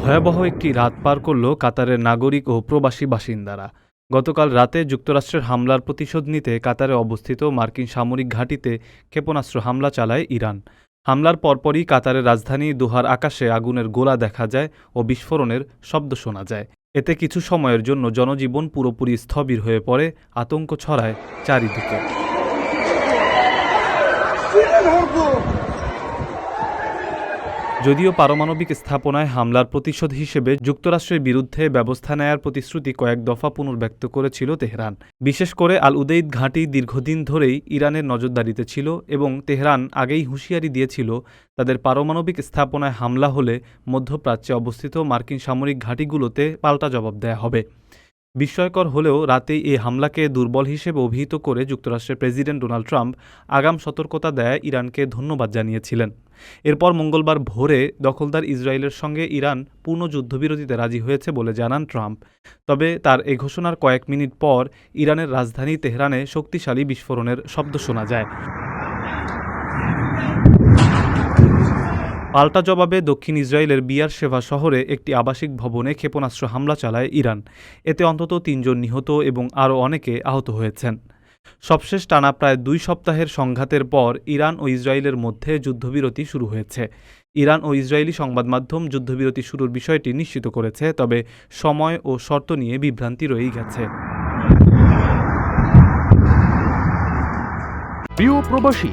ভয়াবহ একটি রাত পার করল কাতারের নাগরিক ও প্রবাসী বাসিন্দারা। গতকাল রাতে যুক্তরাষ্ট্রের হামলার প্রতিশোধ নিতে কাতারে অবস্থিত মার্কিন সামরিক ঘাঁটিতে ক্ষেপণাস্ত্র হামলা চালায় ইরান। হামলার পরপরই কাতারের রাজধানী দোহার আকাশে আগুনের গোলা দেখা যায় ও বিস্ফোরণের শব্দ শোনা যায়। এতে কিছু সময়ের জন্য জনজীবন পুরোপুরি স্থবির হয়ে পড়ে, আতঙ্ক ছড়ায় চারিদিকে। যদিও পারমাণবিক স্থাপনায় হামলার প্রতিশোধ হিসেবে যুক্তরাষ্ট্রের বিরুদ্ধে ব্যবস্থা নেয়ার প্রতিশ্রুতি কয়েক দফা পুনর্ব্যক্ত করেছিল তেহরান। বিশেষ করে আল উদেইদ ঘাঁটি দীর্ঘদিন ধরেই ইরানের নজরদারিতে ছিল এবং তেহরান আগেই হুঁশিয়ারি দিয়েছিল তাদের পারমাণবিক স্থাপনায় হামলা হলে মধ্যপ্রাচ্যে অবস্থিত মার্কিন সামরিক ঘাঁটিগুলোতে পাল্টা জবাব দেয়া হবে। বিস্ময়কর হলেও রাতেই এই হামলাকে দুর্বল হিসেবে অভিহিত করে যুক্তরাষ্ট্রের প্রেসিডেন্ট ডোনাল্ড ট্রাম্প আগাম সতর্কতা দেয় ইরানকে ধন্যবাদ জানিয়েছিলেন। এরপর মঙ্গলবার ভোরে দখলদার ইসরায়েলের সঙ্গে ইরান পূর্ণ যুদ্ধবিরতিতে রাজি হয়েছে বলে জানান ট্রাম্প। তবে তার এ ঘোষণার কয়েক মিনিট পর ইরানের রাজধানী তেহরানে শক্তিশালী বিস্ফোরণের শব্দ শোনা যায়। পাল্টা জবাবে দক্ষিণ ইসরায়েলের বিয়ার সেভা শহরে একটি আবাসিক ভবনে ক্ষেপণাস্ত্র হামলা চালায় ইরান। এতে অন্তত তিনজন নিহত এবং আরও অনেকে আহত হয়েছেন। সবশেষ টানা প্রায় দুই সপ্তাহের সংঘাতের পর ইরান ও ইসরায়েলের মধ্যে যুদ্ধবিরতি শুরু হয়েছে। ইরান ও ইসরায়েলি সংবাদ মাধ্যম যুদ্ধবিরতি শুরুর বিষয়টি নিশ্চিত করেছে, তবে সময় ও শর্ত নিয়ে বিভ্রান্তি রয়েই গেছে। প্রিয় প্রবাসী